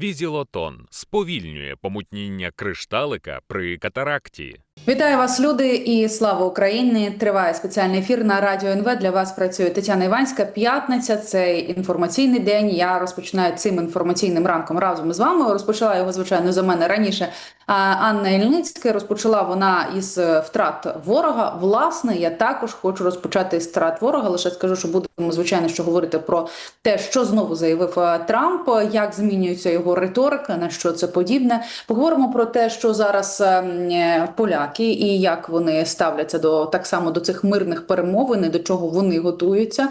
Візілотон сповільнює помутніння кришталика при катаракті. Вітаю вас, люди, і слава Україні! Триває спеціальний ефір на радіо НВ. Для вас працює Тетяна Іванська. П'ятниця цей інформаційний день. Я розпочинаю цим інформаційним ранком разом із вами. Розпочала його звичайно за мене раніше. Анна Ільницька розпочала вона із е, втрат ворога. Власне, я також хочу розпочати із втрат ворога. Лише скажу, що будемо звичайно що говорити про те, що знову заявив е, Трамп, як змінюється його риторика, на що це подібне. Поговоримо про те, що зараз е, поляки і як вони ставляться до так само до цих мирних перемовин, і до чого вони готуються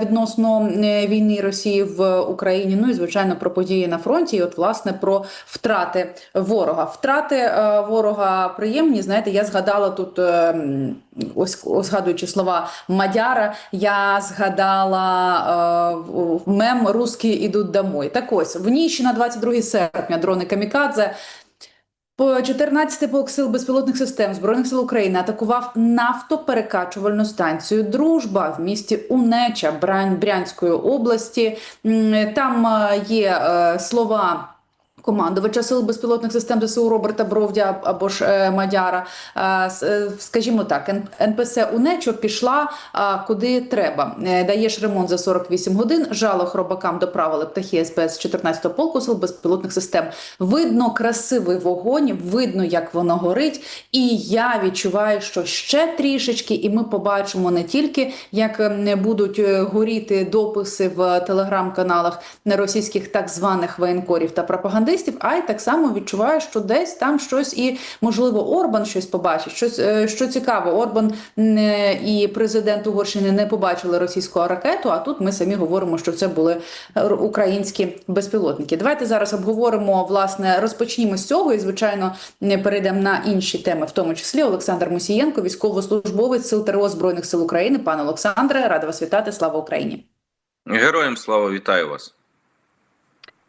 відносно війни Росії в Україні. Ну і звичайно про події на фронті. І от власне про втрати ворога. Втрати е, ворога приємні. Знаєте, я згадала тут. е, Ось згадуючи слова Мадяра, я згадала е, мем «Русські ідуть домой. Так ось в ніч на 22 серпня дрони Камікадзе по 14 полк сил безпілотних систем збройних сил України атакував нафтоперекачувальну станцію Дружба в місті Унеча Брянської області. Там є слова. Командувача сил безпілотних систем ЗСУ Роберта Бровдя або ж е, Мадяра, Е, е, скажімо так, НПС УНЕЧО пішла куди треба. Даєш ремонт за 48 годин. Жало хробакам доправили птахи СБС 14-го полку сил безпілотних систем. Видно красивий вогонь, видно, як воно горить. І я відчуваю, що ще трішечки, і ми побачимо не тільки, як ем, будуть е, горіти дописи в телеграм-каналах російських так званих воєнкорів та пропагандистів, а й так само відчуваю, що десь там щось і можливо Орбан щось побачить. Щось е, що цікаво, Орбан е, і президент Угорщини не побачили російську ракету. А тут ми самі говоримо, що це були е, українські безпілотники. Давайте зараз обговоримо власне, розпочнімо з цього, і звичайно перейдемо на інші теми, в тому числі Олександр Мусієнко, військовослужбовець сил ТРО збройних сил України. Пане Олександре, рада вас вітати. Слава Україні. Героям слава вітаю вас.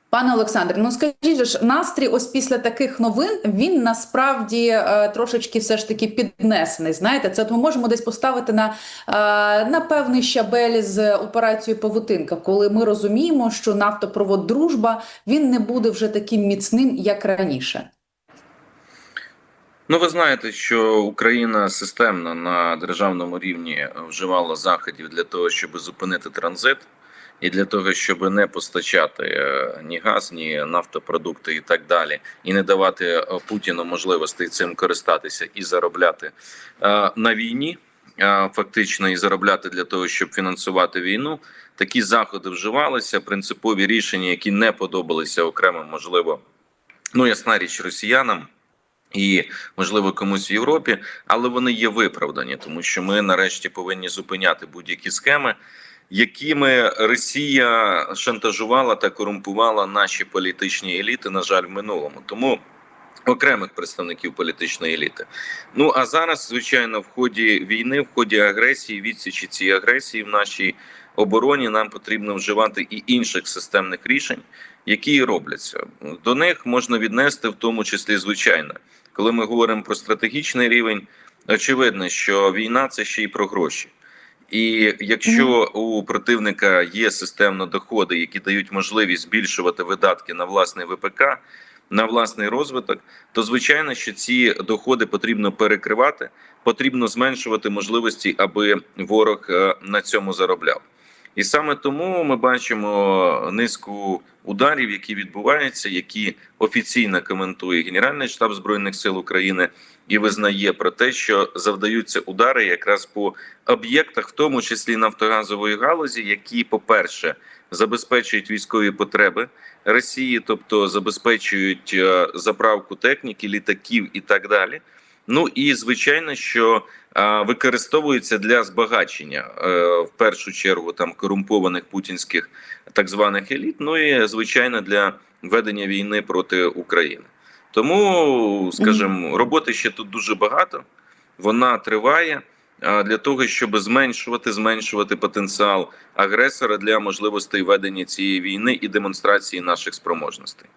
Пане Олександре, ну скажіть ж, настрій ось після таких новин він насправді е, трошечки все ж таки піднесений. Знаєте, це ми можемо десь поставити на, е, на певний щабель з операцією Павутинка, коли ми розуміємо, що нафтопровод Дружба він не буде вже таким міцним, як раніше. Ну, ви знаєте, що Україна системно на державному рівні вживала заходів для того, щоб зупинити транзит, і для того, щоб не постачати е, ні газ, ні нафтопродукти і так далі, і не давати е, Путіну можливості цим користатися і заробляти е, на війні. Фактично і заробляти для того, щоб фінансувати війну, такі заходи вживалися. Принципові рішення, які не подобалися окремо, можливо, ну ясна річ росіянам і можливо комусь в Європі, але вони є виправдані, тому що ми нарешті повинні зупиняти будь-які схеми, якими Росія шантажувала та корумпувала наші політичні еліти, на жаль, в минулому. Тому окремих представників політичної еліти. Ну а зараз, звичайно, в ході війни, в ході агресії, відсічі цієї агресії в нашій обороні нам потрібно вживати і інших системних рішень, які і робляться. До них можна віднести, в тому числі, звичайно, коли ми говоримо про стратегічний рівень, очевидно, що війна це ще й про гроші. І якщо у противника є системно доходи, які дають можливість збільшувати видатки на власний ВПК, на власний розвиток, то звичайно, що ці доходи потрібно перекривати, потрібно зменшувати можливості, аби ворог е, на цьому заробляв. І саме тому ми бачимо низку ударів, які відбуваються, які офіційно коментує Генеральний штаб збройних сил України і визнає про те, що завдаються удари якраз по об'єктах, в тому числі нафтогазової галузі, які, по-перше, забезпечують військові потреби Росії, тобто забезпечують е, заправку техніки, літаків і так далі. Ну і звичайно, що використовуються для збагачення е, в першу чергу там корумпованих путінських так званих еліт. Ну і звичайно для ведення війни проти України. Тому, скажімо, роботи ще тут дуже багато. Вона триває для того, щоб зменшувати зменшувати потенціал агресора для можливостей ведення цієї війни і демонстрації наших спроможностей.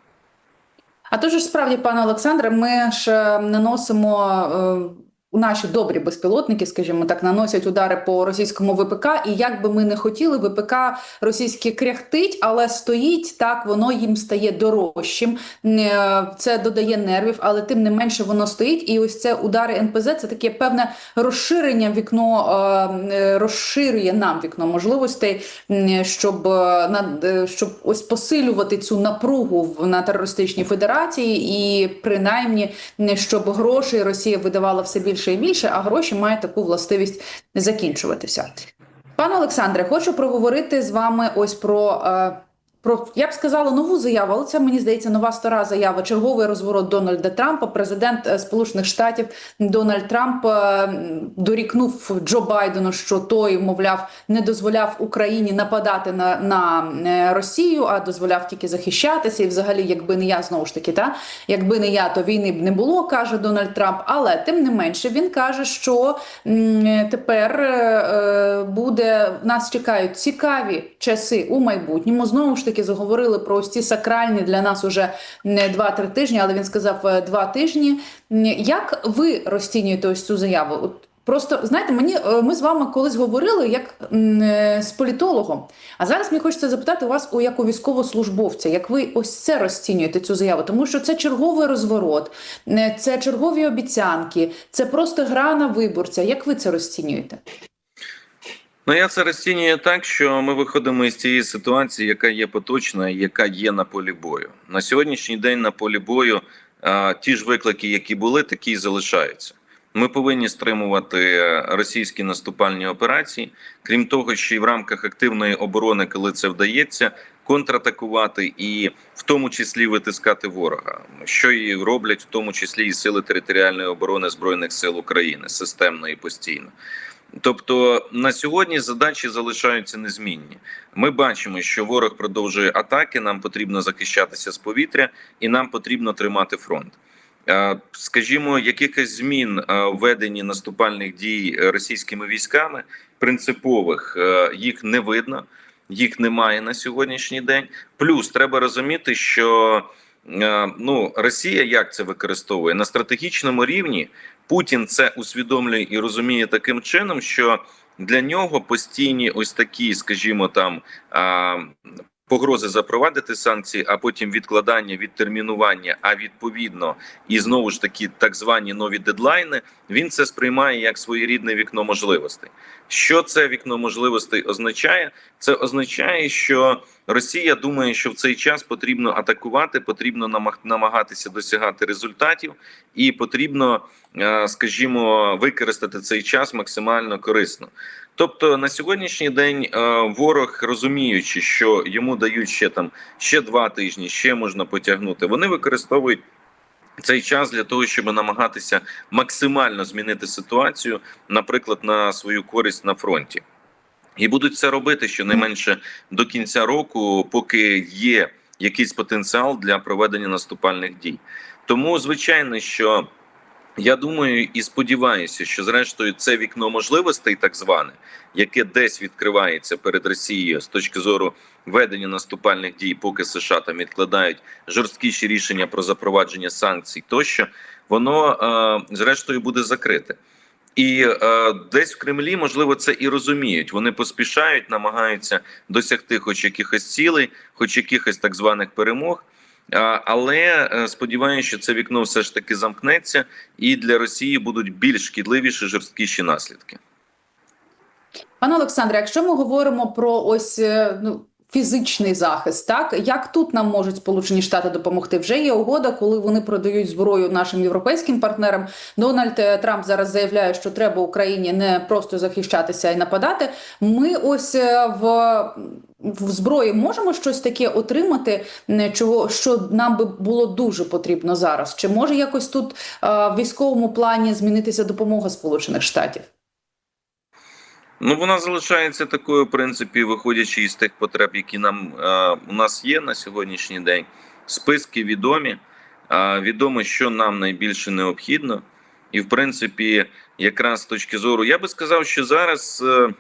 А тож справді, пане Олександре, ми ж е, наносимо. Наші добрі безпілотники, скажімо так, наносять удари по російському ВПК, і як би ми не хотіли, ВПК російське кряхтить, але стоїть так, воно їм стає дорожчим. Е, Це додає нервів, але тим не менше воно стоїть. І ось це удари НПЗ це таке певне розширення вікно, е, е, розширює нам вікно можливостей, щоб щоб ось посилювати цю напругу на терористичній федерації, і принаймні щоб грошей Росія видавала все більше і більше, а гроші мають таку властивість закінчуватися. Пане Олександре, хочу проговорити з вами ось про. Про я б сказала нову заяву, але це мені здається нова стара заява. Черговий розворот Дональда Трампа. Президент е, Сполучених Штатів Дональд Трамп е, дорікнув Джо Байдену, що той, мовляв, не дозволяв Україні нападати на, на е, Росію, а дозволяв тільки захищатися. І, взагалі, якби не я знову ж таки, та якби не я, то війни б не було, каже Дональд Трамп. Але тим не менше він каже, що м, тепер е, буде нас чекають цікаві часи у майбутньому. Знову ж таки заговорили про ось ці сакральні для нас уже не 2-3 тижні, але він сказав е, 2 тижні. Як ви розцінюєте ось цю заяву? От Просто знаєте, мені е, ми з вами колись говорили як е, з політологом. А зараз мені хочеться запитати вас у як у військовослужбовця, як ви ось це розцінюєте цю заяву? Тому що це черговий розворот, це чергові обіцянки, це просто гра на виборця. Як ви це розцінюєте? Ну, я це розцінюю так, що ми виходимо із цієї ситуації, яка є поточна, і яка є на полі бою. На сьогоднішній день на полі бою а, ті ж виклики, які були, такі й залишаються. Ми повинні стримувати російські наступальні операції. Крім того, ще й в рамках активної оборони, коли це вдається, контратакувати і в тому числі витискати ворога, що і роблять в тому числі і сили територіальної оборони збройних сил України системно і постійно. Тобто на сьогодні задачі залишаються незмінні. Ми бачимо, що ворог продовжує атаки. Нам потрібно захищатися з повітря, і нам потрібно тримати фронт. Е, Скажімо, якихось змін е, в веденні наступальних дій е, російськими військами принципових е, їх не видно, їх немає на сьогоднішній день. Плюс треба розуміти, що е, ну Росія як це використовує на стратегічному рівні. Путін це усвідомлює і розуміє таким чином, що для нього постійні ось такі, скажімо, там погрози запровадити санкції, а потім відкладання, відтермінування, а відповідно і знову ж таки так звані нові дедлайни. Він це сприймає як своєрідне вікно можливостей. Що це вікно можливостей означає? Це означає, що Росія думає, що в цей час потрібно атакувати, потрібно намаг- намагатися досягати результатів, і потрібно, е, скажімо, використати цей час максимально корисно. Тобто на сьогоднішній день е, ворог, розуміючи, що йому дають ще там ще два тижні, ще можна потягнути, вони використовують. Цей час для того, щоб намагатися максимально змінити ситуацію, наприклад, на свою користь на фронті, і будуть це робити щонайменше до кінця року, поки є якийсь потенціал для проведення наступальних дій. Тому, звичайно, що я думаю і сподіваюся, що зрештою це вікно можливостей, так зване, яке десь відкривається перед Росією з точки зору ведення наступальних дій, поки США там відкладають жорсткіші рішення про запровадження санкцій, тощо воно е, зрештою буде закрите. І е, десь в Кремлі можливо це і розуміють. Вони поспішають, намагаються досягти хоч якихось цілей, хоч якихось так званих перемог. Але е, сподіваюся, що це вікно все ж таки замкнеться, і для Росії будуть більш шкідливіші жорсткіші наслідки. Пане Олександре, якщо ми говоримо про ось е, ну. Фізичний захист, так як тут нам можуть Сполучені Штати допомогти? Вже є угода, коли вони продають зброю нашим європейським партнерам. Дональд е, Трамп зараз заявляє, що треба Україні не просто захищатися і нападати. Ми ось е, в, в зброї можемо щось таке отримати, чого що нам би було дуже потрібно зараз. Чи може якось тут е, в військовому плані змінитися допомога Сполучених Штатів? Ну вона залишається такою, в принципі, виходячи із тих потреб, які нам е, у нас є на сьогоднішній день. Списки відомі. Е, відомо, що нам найбільше необхідно, і в принципі, якраз з точки зору, я би сказав, що зараз е,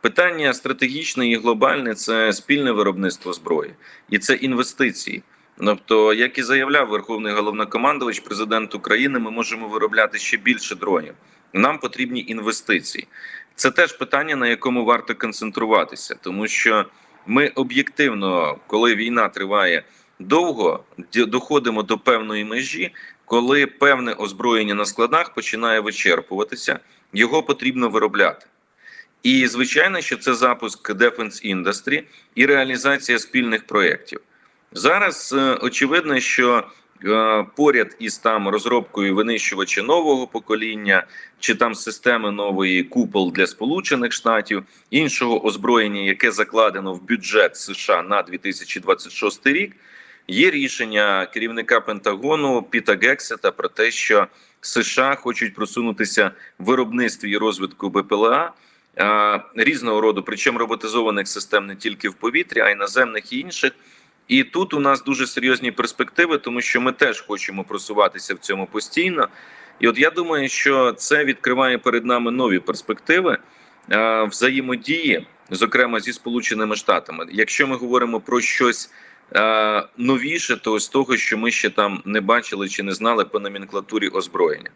питання стратегічне і глобальне це спільне виробництво зброї, і це інвестиції. Тобто, як і заявляв Верховний головнокомандувач, президент України, ми можемо виробляти ще більше дронів. Нам потрібні інвестиції. Це теж питання, на якому варто концентруватися, тому що ми об'єктивно, коли війна триває довго, доходимо до певної межі, коли певне озброєння на складах починає вичерпуватися, його потрібно виробляти. І звичайно, що це запуск Defense Industry і реалізація спільних проєктів. Зараз е, очевидно, що поряд із там розробкою винищувача нового покоління чи там системи нової купол для Сполучених Штатів, іншого озброєння, яке закладено в бюджет США на 2026 рік, є рішення керівника Пентагону Піта Гексета про те, що США хочуть просунутися в виробництві і розвитку БПЛА. е, Різного роду, причому роботизованих систем не тільки в повітрі, а й наземних і інших. І тут у нас дуже серйозні перспективи, тому що ми теж хочемо просуватися в цьому постійно. І от я думаю, що це відкриває перед нами нові перспективи е, взаємодії, зокрема зі Сполученими Штатами. Якщо ми говоримо про щось е, новіше, то з того, що ми ще там не бачили чи не знали по номенклатурі озброєння.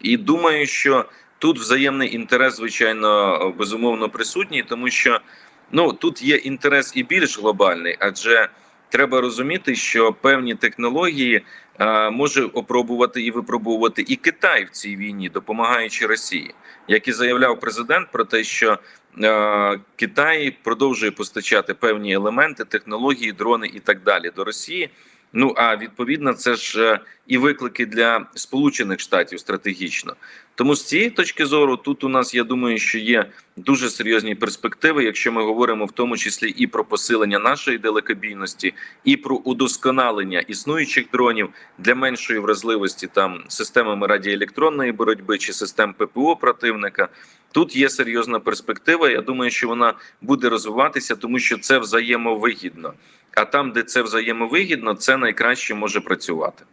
І думаю, що тут взаємний інтерес, звичайно, безумовно присутній, тому що ну тут є інтерес і більш глобальний, адже треба розуміти, що певні технології е, може опробувати і випробовувати і Китай в цій війні, допомагаючи Росії, як і заявляв президент про те, що е, Китай продовжує постачати певні елементи, технології, дрони і так далі до Росії. Ну а відповідно, це ж е, і виклики для Сполучених Штатів стратегічно. Тому з цієї точки зору, тут у нас я думаю, що є дуже серйозні перспективи, якщо ми говоримо в тому числі і про посилення нашої далекобійності, і про удосконалення існуючих дронів для меншої вразливості там системами радіоелектронної боротьби чи систем ППО противника. Тут є серйозна перспектива. Я думаю, що вона буде розвиватися, тому що це взаємовигідно. А там, де це взаємовигідно, це найкраще може працювати.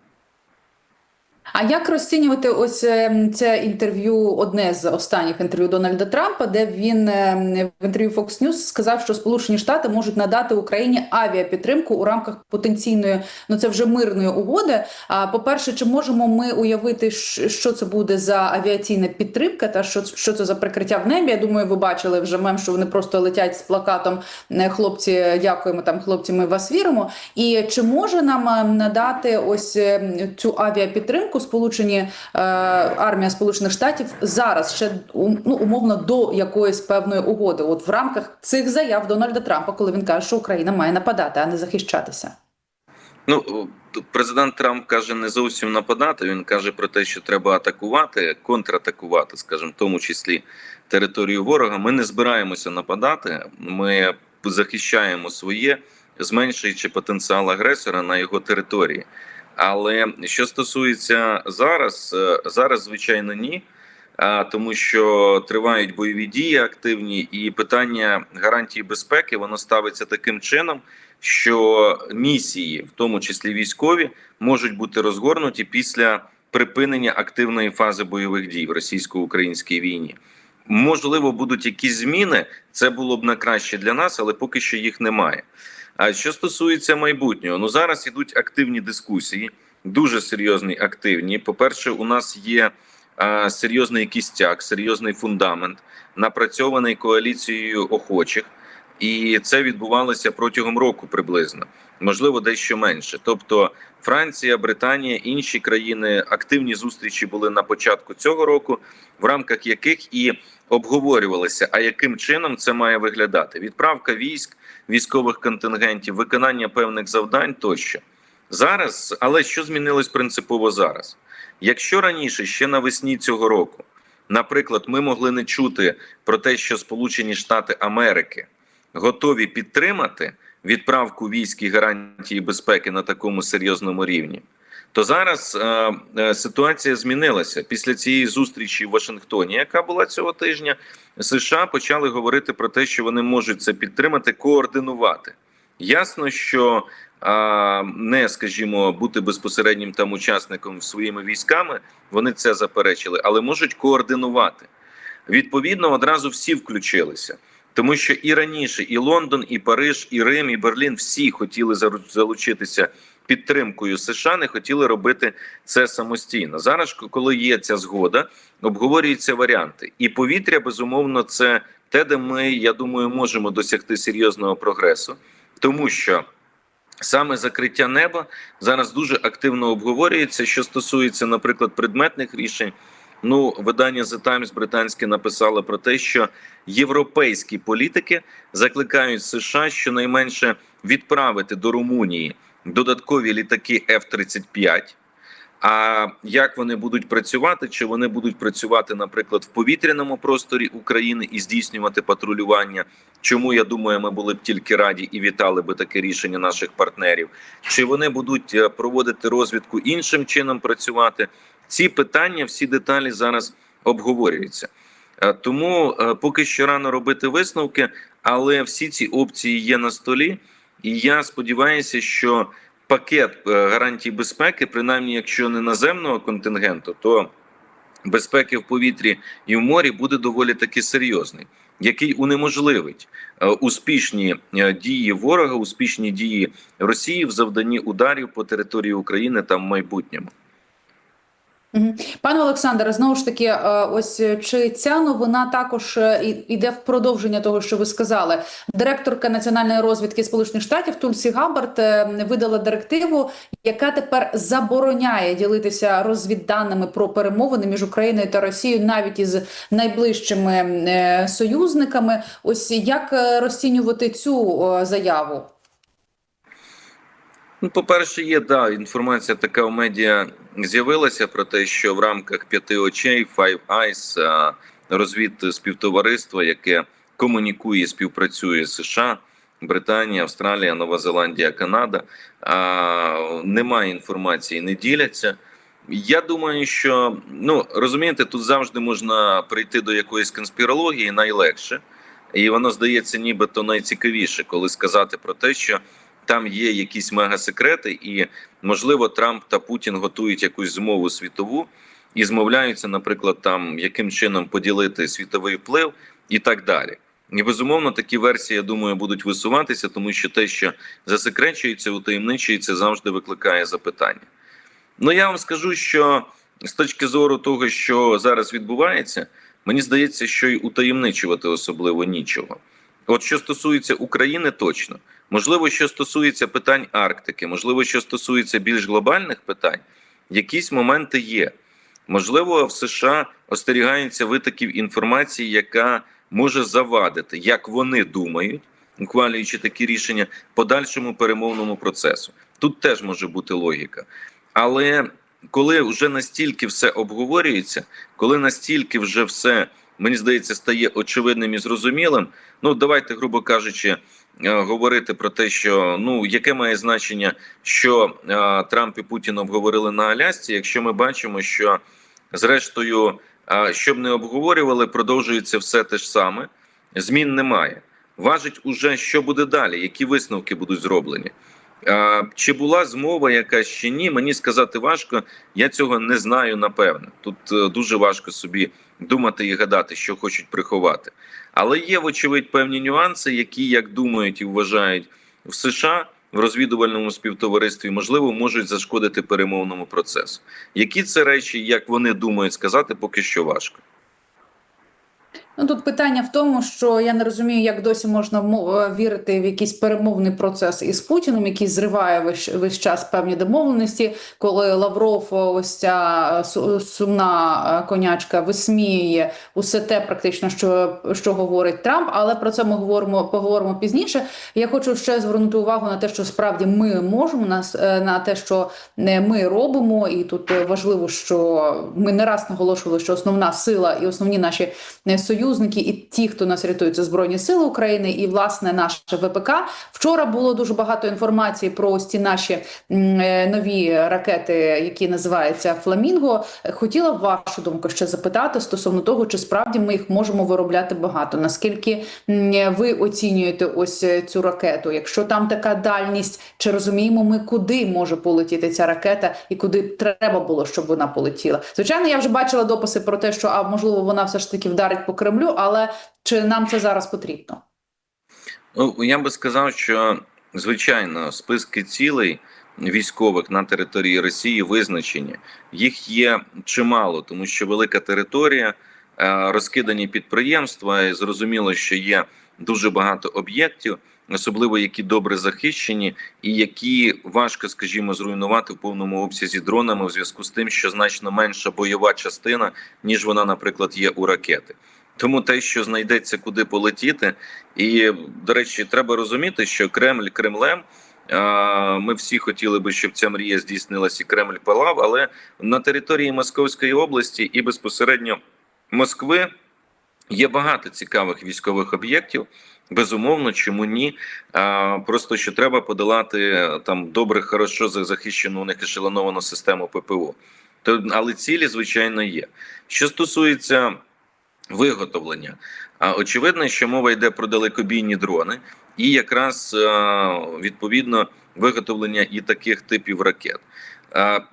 А як розцінювати ось е, це інтерв'ю, одне з останніх інтерв'ю Дональда Трампа, де він е, в інтерв'ю Fox News сказав, що Сполучені Штати можуть надати Україні авіапідтримку у рамках потенційної, ну це вже мирної угоди. А по-перше, чи можемо ми уявити, що це буде за авіаційна підтримка, та що, що це за прикриття в небі? Я думаю, ви бачили вже мем, що вони просто летять з плакатом е, Хлопці, дякуємо там, хлопці, ми вас віримо. І чи може нам е, надати ось цю авіапідтримку сполучені е, армія Сполучених Штатів зараз ще ну, умовно до якоїсь певної угоди? От в рамках цих заяв Дональда Трампа, коли він каже, що Україна має нападати, а не захищатися. Ну президент Трамп каже не зовсім нападати. Він каже про те, що треба атакувати, контратакувати, скажімо, в тому числі територію ворога. Ми не збираємося нападати. Ми захищаємо своє, зменшуючи потенціал агресора на його території. Але що стосується зараз, е, зараз звичайно ні. Тому що тривають бойові дії активні, і питання гарантії безпеки воно ставиться таким чином, що місії, в тому числі військові, можуть бути розгорнуті після припинення активної фази бойових дій в російсько-українській війні. Можливо, будуть якісь зміни. Це було б на краще для нас, але поки що їх немає. А що стосується майбутнього, ну зараз ідуть активні дискусії, дуже серйозні, активні. По перше, у нас є а, серйозний кістяк, серйозний фундамент, напрацьований коаліцією охочих, і це відбувалося протягом року приблизно, можливо, дещо менше. Тобто Франція, Британія, інші країни активні зустрічі були на початку цього року, в рамках яких і обговорювалося, а яким чином це має виглядати: відправка військ, військових контингентів, виконання певних завдань тощо. Зараз, але що змінилось принципово зараз? Якщо раніше, ще навесні цього року, наприклад, ми могли не чути про те, що Сполучені Штати Америки готові підтримати відправку військ і гарантії безпеки на такому серйозному рівні, то зараз е, е, ситуація змінилася після цієї зустрічі в Вашингтоні, яка була цього тижня. США почали говорити про те, що вони можуть це підтримати, координувати. Ясно, що а, не, скажімо, бути безпосереднім там учасником своїми військами, вони це заперечили, але можуть координувати. Відповідно, одразу всі включилися. Тому що і раніше, і Лондон, і Париж, і Рим, і Берлін всі хотіли залучитися підтримкою США не хотіли робити це самостійно. Зараз, коли є ця згода, обговорюються варіанти, і повітря безумовно це те, де ми, я думаю, можемо досягти серйозного прогресу, тому що. Саме закриття неба зараз дуже активно обговорюється, що стосується, наприклад, предметних рішень. Ну, видання The Times британське написало про те, що європейські політики закликають США щонайменше відправити до Румунії додаткові літаки F-35. А як вони будуть працювати? Чи вони будуть працювати, наприклад, в повітряному просторі України і здійснювати патрулювання? Чому я думаю, ми були б тільки раді і вітали би таке рішення наших партнерів? Чи вони будуть е, проводити розвідку іншим чином працювати? Ці питання, всі деталі зараз обговорюються. Е, Тому е, поки що рано робити висновки, але всі ці опції є на столі, і я сподіваюся, що пакет е, гарантій безпеки, принаймні, якщо не наземного контингенту, то безпеки в повітрі і в морі буде доволі таки серйозний, який унеможливить успішні дії ворога, успішні дії Росії в завданні ударів по території України та в майбутньому. Пане Олександре, знову ж таки, е, ось е, чи ця новина також е, іде в продовження того, що ви сказали? Директорка національної розвідки Сполучених Штатів Тульсі Габбард видала директиву, яка тепер забороняє ділитися розвідданими про перемовини між Україною та Росією, навіть із найближчими союзниками. Ось як розцінювати цю заяву? Ну, по-перше, є да, інформація така в медіа з'явилася про те, що в рамках п'яти очей Five Eyes розвід співтовариства, яке комунікує, співпрацює з США, Британія, Австралія, Нова Зеландія, Канада. А, немає інформації, не діляться. Я думаю, що ну розумієте, тут завжди можна прийти до якоїсь конспірології найлегше, і воно здається, нібито найцікавіше, коли сказати про те, що там є якісь мегасекрети, і можливо Трамп та Путін готують якусь змову світову і змовляються, наприклад, там яким чином поділити світовий вплив і так далі. І безумовно такі версії, я думаю, будуть висуватися, тому що те, що засекречується, утаємничується, завжди викликає запитання. Ну я вам скажу, що з точки зору того, що зараз відбувається, мені здається, що й утаємничувати особливо нічого. От що стосується України, точно можливо, що стосується питань Арктики, можливо, що стосується більш глобальних питань, якісь моменти є. Можливо, в США остерігаються витоків інформації, яка може завадити, як вони думають, ухвалюючи такі рішення подальшому перемовному процесу. Тут теж може бути логіка. Але коли вже настільки все обговорюється, коли настільки вже все, мені здається, стає очевидним і зрозумілим, ну давайте, грубо кажучи, говорити про те, що ну яке має значення, що е, Трамп і Путін обговорили на Алясці, якщо ми бачимо, що зрештою, е, щоб не обговорювали, продовжується все те ж саме, змін немає. Важить уже, що буде далі, які висновки будуть зроблені. Чи була змова якась чи ні, мені сказати важко. Я цього не знаю напевно. Тут е, дуже важко собі думати і гадати, що хочуть приховати. Але є, вочевидь, певні нюанси, які, як думають і вважають в США в розвідувальному співтоваристві, можливо, можуть зашкодити перемовному процесу. Які це речі, як вони думають сказати, поки що важко. Ну тут питання в тому, що я не розумію, як досі можна мо- е, вірити в якийсь перемовний процес із Путіним, який зриває весь, весь час певні домовленості, коли Лавров, е, ось ця е, сумна конячка, висміює усе те, практично, що, що говорить Трамп. Але про це ми говоримо поговоримо пізніше. Я хочу ще звернути увагу на те, що справді ми можемо на, е, на те, що не ми робимо, і тут важливо, що ми не раз наголошували, що основна сила і основні наші е, союзники і ті, хто нас рятують, це збройні сили України, і власне наше ВПК. Вчора було дуже багато інформації про ось ці наші е, нові ракети, які називаються Фламінго. Хотіла вашу думку ще запитати стосовно того, чи справді ми їх можемо виробляти багато. Наскільки ви оцінюєте ось е, цю ракету? Якщо там така дальність, чи розуміємо ми, куди може полетіти ця ракета і куди треба було, щоб вона полетіла? Звичайно, я вже бачила дописи про те, що а можливо вона все ж таки вдарить по Кремлю, але чи нам це зараз потрібно? Ну, я би сказав, що звичайно списки цілей військових на території Росії визначені. Їх є чимало, тому що велика територія, е, розкидані підприємства, і зрозуміло, що є дуже багато об'єктів, особливо які добре захищені, і які важко, скажімо, зруйнувати в повному обсязі дронами в зв'язку з тим, що значно менша бойова частина, ніж вона, наприклад, є у ракети. Тому те, що знайдеться куди полетіти, і до речі, треба розуміти, що Кремль Кремлем. Ми всі хотіли би, щоб ця мрія здійснилася і Кремль палав, але на території Московської області і безпосередньо Москви є багато цікавих військових об'єктів. Безумовно, чому ні? Просто що треба подолати е, там добре, хорошо за- захищену у них ешелоновану систему ППО. То, але цілі, звичайно, є. Що стосується виготовлення, а очевидно, що мова йде про далекобійні дрони, і якраз е, відповідно виготовлення і таких типів ракет.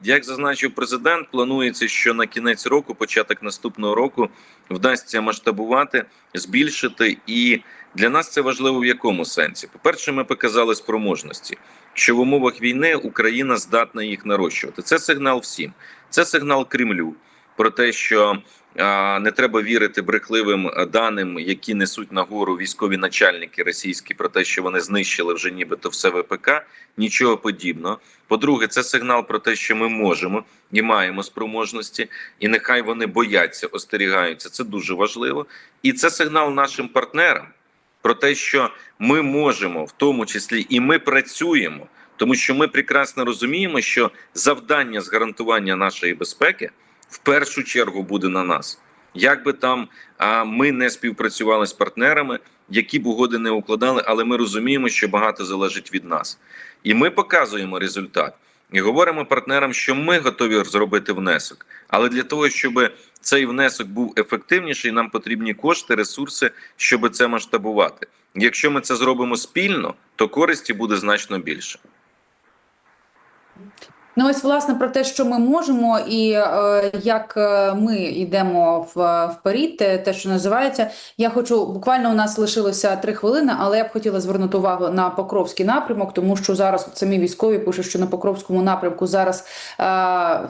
Як зазначив президент, планується, що на кінець року, початок наступного року, вдасться масштабувати, збільшити. І для нас це важливо в якому сенсі? По-перше, ми показали спроможності, що в умовах війни Україна здатна їх нарощувати. Це сигнал всім, це сигнал Кремлю про те, що не треба вірити брехливим е, даним, які несуть нагору військові начальники російські, про те, що вони знищили вже нібито все ВПК. Нічого подібного. По-друге, це сигнал про те, що ми можемо і маємо спроможності, і нехай вони бояться, остерігаються. Це дуже важливо. І це сигнал нашим партнерам про те, що ми можемо, в тому числі, і ми працюємо, тому що ми прекрасно розуміємо, що завдання з гарантування нашої безпеки в першу чергу буде на нас. Як би там а, ми не співпрацювали з партнерами, які б угоди не укладали, але ми розуміємо, що багато залежить від нас, і ми показуємо результат. І говоримо партнерам, що ми готові зробити внесок. Але для того, щоб цей внесок був ефективніший, нам потрібні кошти, ресурси, щоб це масштабувати. Якщо ми це зробимо спільно, то користі буде значно більше. Ну, ось власне про те, що ми можемо, і е, як е, ми йдемо в, вперед, те, що називається. Я хочу буквально у нас лишилося три хвилини, але я б хотіла звернути увагу на Покровський напрямок, тому що зараз самі військові пишуть, що на Покровському напрямку зараз е,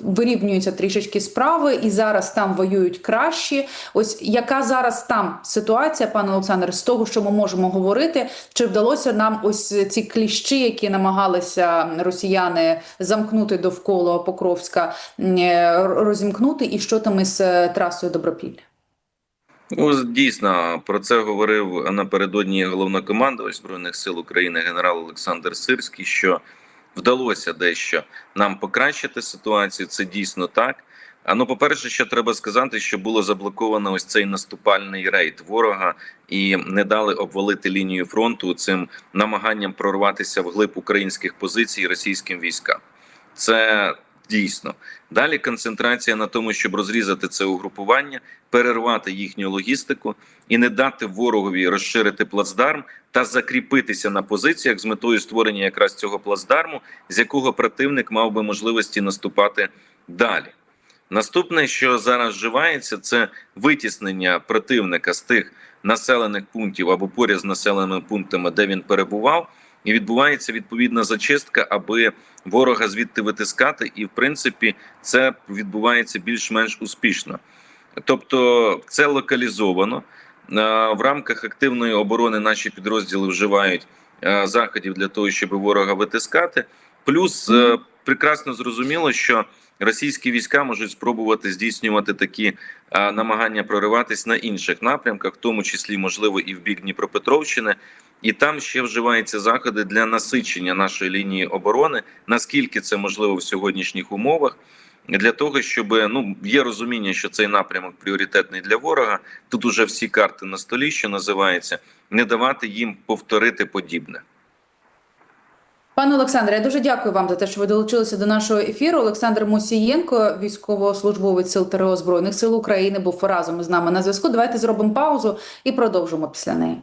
вирівнюються трішечки справи, і зараз там воюють кращі. Ось яка зараз там ситуація, пане Олександр, з того, що ми можемо говорити, чи вдалося нам ось ці кліщі, які намагалися росіяни замкнути довкола Покровська, е, розімкнути, і що там із е, трасою Добропілля? Ну, дійсно, про це говорив напередодні головнокомандувач збройних сил України генерал Олександр Сирський. Що вдалося дещо нам покращити ситуацію. Це дійсно так. А ну, по-перше, ще треба сказати, що було заблоковано ось цей наступальний рейд ворога і не дали обвалити лінію фронту цим намаганням прорватися вглиб українських позицій російським військам. Це дійсно далі. Концентрація на тому, щоб розрізати це угрупування, перервати їхню логістику і не дати ворогові розширити плацдарм та закріпитися на позиціях з метою створення якраз цього плацдарму, з якого противник мав би можливості наступати далі. Наступне, що зараз вживається, це витіснення противника з тих населених пунктів або поряд з населеними пунктами, де він перебував, і відбувається відповідна зачистка, аби ворога звідти витискати, і в принципі це відбувається більш-менш успішно. Тобто, це локалізовано в рамках активної оборони. Наші підрозділи вживають заходів для того, щоб ворога витискати. Плюс е, прекрасно зрозуміло, що російські війська можуть спробувати здійснювати такі намагання прориватись на інших напрямках, в тому числі можливо і в бік Дніпропетровщини, і там ще вживаються заходи для насичення нашої лінії оборони. Наскільки це можливо в сьогоднішніх умовах? Для того щоб ну є розуміння, що цей напрямок пріоритетний для ворога. Тут уже всі карти на столі, що називається, не давати їм повторити подібне. Пане Олександре, я дуже дякую вам за те, що ви долучилися до нашого ефіру. Олександр Мусієнко, військовослужбовець сил ТРО Збройних сил України, був разом із нами на зв'язку. Давайте зробимо паузу і продовжимо після неї.